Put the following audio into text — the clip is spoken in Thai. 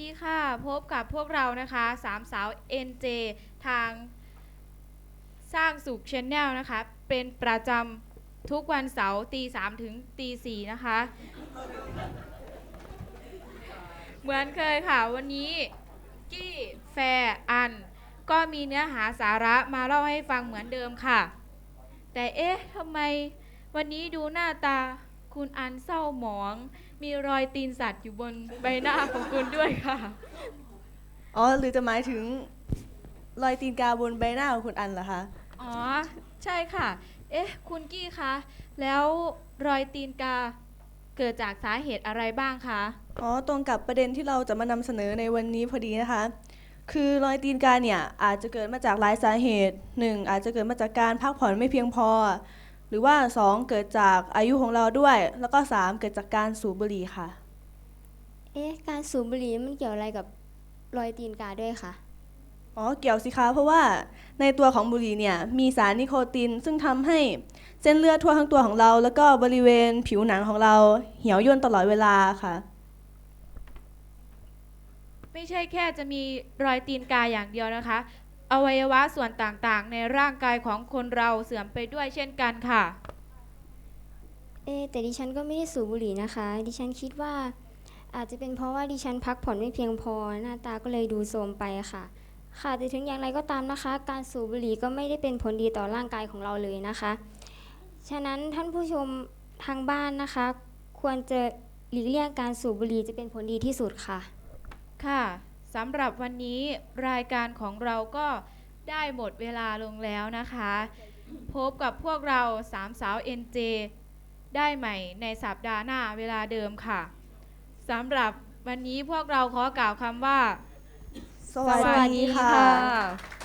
ดีค่ะ พบกับพวกเรานะคะสามสาว NJ ทางสร้างสุขชแนลนะคะ เป็นประจำทุกวันเสาร์ตีสามถึงตีสี่นะคะ เหมือนเคยค่ะ วันนี้กี้แฟร์อัน ก็มีเนื้อหาสาระมาเล่าให้ฟังเหมือนเดิมค่ะ แต่เอ๊ะทำไมวันนี้ดูหน้าตา คุณอันเศร้าหมอง มีรอยตีนสัตว์อยู่บนใบหน้าของคุณด้วยค่ะ อ๋อหรือจะหมายถึงรอยตีนกาบนใบหน้าของคุณอันเหรอคะ อ๋อ ใช่ค่ะ เอ๊ะ คุณกี้คะ แล้วรอยตีนกาเกิดจากสาเหตุอะไรบ้างคะ อ๋อ ตรงกับประเด็นที่เราจะมานำเสนอในวันนี้พอดีนะคะ คือรอยตีนกาเนี่ยอาจจะเกิดมาจากหลายสาเหตุหนึ่งอาจจะเกิดมาจากการพักผ่อนไม่เพียงพอ หรือว่าสองเกิดจากอายุของเราด้วย แล้วก็สามเกิดจากการสูบบุหรี่ค่ะ เอ๊ะ การสูบบุหรี่มันเกี่ยวอะไรกับรอยตีนกาด้วยคะอ๋อเกี่ยวสิคะเพราะว่าในตัวของบุหรี่เนี่ยมีสารนิโคตินซึ่งทำให้เส้นเลือดทั่วทั้งตัวของเรา แล้วก็บริเวณผิวหนังของเราเหี่ยวย่นตลอดเวลาค่ะ ไม่ใช่แค่จะมีรอยตีนกาอย่างเดียวนะคะ อวัยวะส่วนต่างๆ ในร่างกายของคนเราเสื่อมไปด้วยเช่นกันค่ะ เอ๊ะแต่ดิฉันก็ไม่ได้สูบบุหรี่นะคะ ดิฉันคิดว่า อาจจะเป็นเพราะว่าดิฉันพักผ่อนไม่เพียงพอ หน้าตาก็เลยดูโทรมไปค่ะ ค่ะแต่ถึงอย่างไรก็ตามนะคะ การสูบบุหรี่ก็ไม่ได้เป็นผลดีต่อร่างกายของเราเลยนะคะ ฉะนั้นท่านผู้ชมทางบ้านนะคะ ควรจะหลีกเลี่ยงการสูบบุหรี่จะเป็นผลดีที่สุดค่ะ ค่ะ สำหรับวันนี้รายการของเราก็ได้หมดเวลาลงแล้วนะคะ พบกับพวกเราสามสาว NJ ได้ใหม่ในสัปดาห์หน้าเวลาเดิมค่ะสำหรับวันนี้พวกเราขอกล่าวคำว่า สวัสดีค่ะ